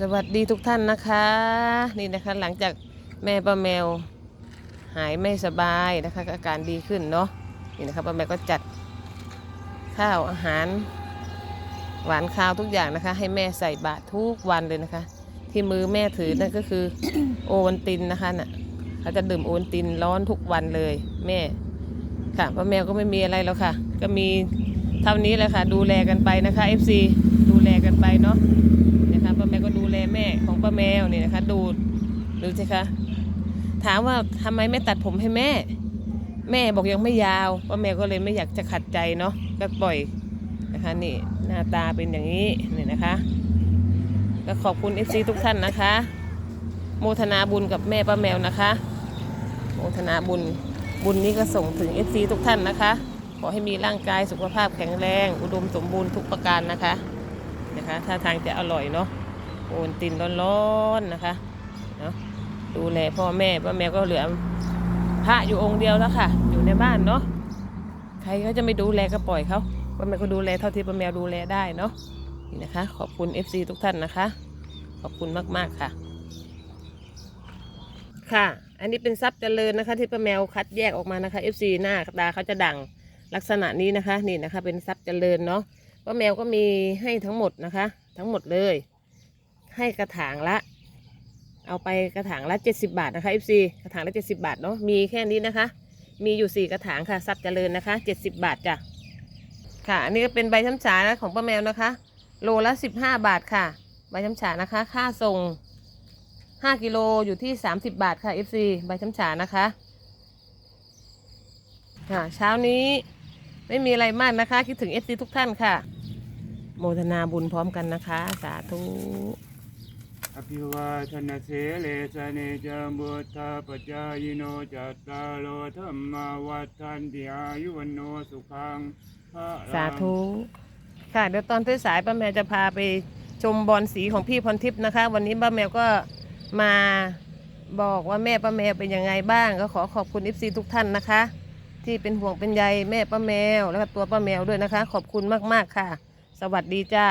สวัสดีทุกท่านนะคะ นี่นะคะหลังจากแม่ป้าแมวหายไม่สบายนะคะอาการดีขึ้นเนาะนี่นะคะป้าแมวก็จัดข้าวอาหาร หวานข้าวทุกอย่างนะคะ ให้แม่ใส่บาตรทุกวันเลยนะคะ ที่มือแม่ถือนั่นก็คือโอวันตินนะคะน่ะเขาจะดื่มโอวันตินร้อนทุกวันเลยแม่ค่ะป้าแมวก็ไม่มีอะไรแล้วค่ะ ก็มีเท่านี้แหละค่ะ ดูแลกันไปนะคะ FC ดูแลกันไปเนาะนะคะป้า แม่แม่ของป้าแมวนี่นะคะ ดูดูสิคะถามว่าทำไมไม่ตัดผมให้แม่ แม่บอกยังไม่ยาวป้าแมวก็เลยไม่อยากจะขัดใจเนาะก็ปล่อยนะคะนี่หน้าตาเป็นอย่างนี้นี่นะคะก็ขอบคุณเอฟซีทุกท่านนะคะ โมทนาบุญกับแม่ป้าแมวนะคะ โมทนาบุญบุญนี้ก็ส่งถึงเอฟซีทุกท่านนะคะ ขอให้มีร่างกายสุขภาพแข็งแรง อุดมสมบูรณ์ทุกประการนะคะนะคะ ถ้าทางจะอร่อยเนาะ โอนตินร้อนๆนะคะเนาะดูแลพ่อแม่ป้าแม่ก็เหลือพระอยู่องค์เดียวแล้วค่ะ อยู่ในบ้านเนาะใครก็จะไม่ดูแลก็ปล่อยเขาป้าแม่ก็ดูแลเท่าที่ป้าแมวดูแลได้เนาะนี่นะคะ ขอบคุณ FC ทุกท่านนะคะ ขอบคุณมากๆค่ะ ค่ะ อันนี้เป็นทรัพย์เจริญนะคะ ที่ป้าแมวคัดแยกออกมานะคะ FC หน้าตาเขาจะดังลักษณะนี้นะคะ นี่นะคะ เป็นทรัพย์เจริญเนาะป้าแมวก็มีให้ทั้งหมดนะคะ ทั้งหมดเลย ให้กระถางละ เอาไปกระถางละ 70 บาทนะคะ FC กระถางละ 70 บาทเนาะมีแค่นี้นะคะ มีอยู่ 4 กระถางค่ะทรัพย์เจริญนะคะ 70 บาทจ้ะค่ะอันนี้ก็เป็นใบช้ำฉานะของป้าแมวนะคะ โลละ 15 บาทค่ะ ใบช้ำฉานะคะ ค่าส่ง 5กิโลอยู่ที่ 30 บาทค่ะ FC ใบช้ำฉานะคะค่ะเช้านี้ไม่มีอะไรมากนะคะ คิดถึง FC ทุกท่านค่ะ โมทนาบุญพร้อมกันนะคะ สาธุ อภิวาทนาเสเลสเนจัมบุตตาปจายโนจัตตาโลธรรมาวัฏันติอายุวันโนสุขังพระสาธุค่ะ เดี๋ยวตอนสายๆป้าแมวจะพาไปชมบอลสีของพี่พรทิพย์นะคะ วันนี้ป้าแมวก็มาบอกว่าแม่ป้าแมวเป็นยังไงบ้าง ก็ขอขอบคุณ FC ทุกท่านนะคะ ที่เป็นห่วงเป็นใยแม่ป้าแมว แล้วก็ตัวป้าแมวด้วยนะคะ ขอบคุณมากๆค่ะ สวัสดีจ้า